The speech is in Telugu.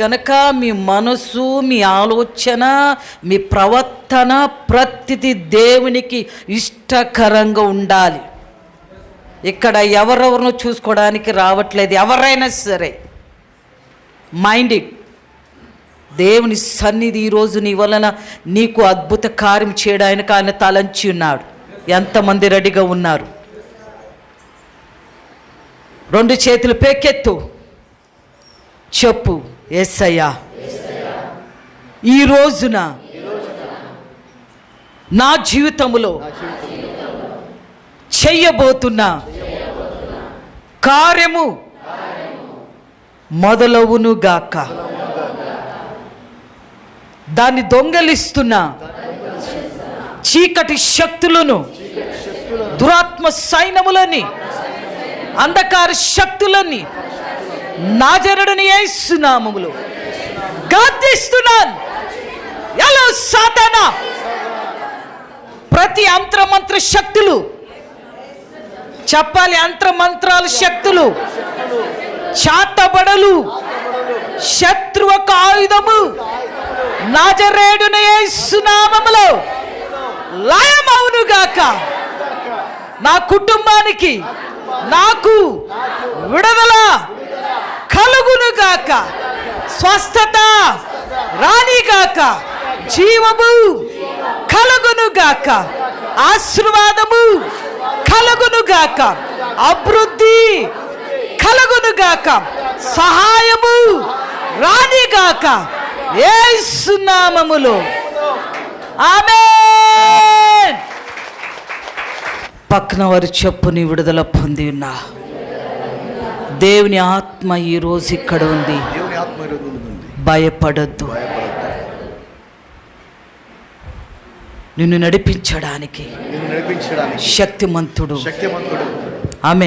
గనక మీ మనసు మీ ఆలోచన మీ ప్రవర్తన ప్రతిది దేవునికి ఇష్టకరంగా ఉండాలి. ఇక్కడ ఎవరెవరినో చూసుకోవడానికి రావట్లేదు. ఎవరైనా సరే మైండ్ ఇట్ దేవుని సన్నిధి ఈరోజు నీ వలన నీకు అద్భుత కార్యం చేయడానికి ఆయన తలంచి ఉన్నాడు. ఎంతమంది రెడీగా ఉన్నారు? రెండు చేతులు పేకెత్తు. చెప్పు. ఎస్సయ్యా ఈ రోజున నా జీవితంలో చెయ్యబోతున్న కార్యము మొదలవునుగాక దాన్ని దొంగలిస్తున్న చీకటి శక్తులను దురాత్మ సైన్యములని అంధకార శక్తులని నాజరుడిని వేస్తున్నామములు గర్దిస్తున్నాను ఎలా సాధన ప్రతి అంత్రమంత్ర శక్తులు. చెప్పాలి అంత్రమంత్రాల శక్తులు. చాతబడలు. శత్రువక ఆయుధము. నాజరేడుని లయమవును లయమవునుగాక. నా కుటుంబానికి. నాకు విడుదల. కలుగునుగాక స్వస్థత రానిగాక జీవము కలుగునుగాక ఆశీర్వాదము కలుగునుగాక అభివృద్ధి కలుగునుగాక సహాయము రానిగాక ఏసునామములో ఆమె పక్కన వారి చెప్పుని విడుదల పొంది ఉన్నా దేవుని ఆత్మ ఈరోజు ఇక్కడ ఉంది. భయపడొద్దు. నిన్ను నడిపించడానికి నిన్ను నడిపించడానికి శక్తిమంతుడు. శక్తిమంతుడు. ఆమె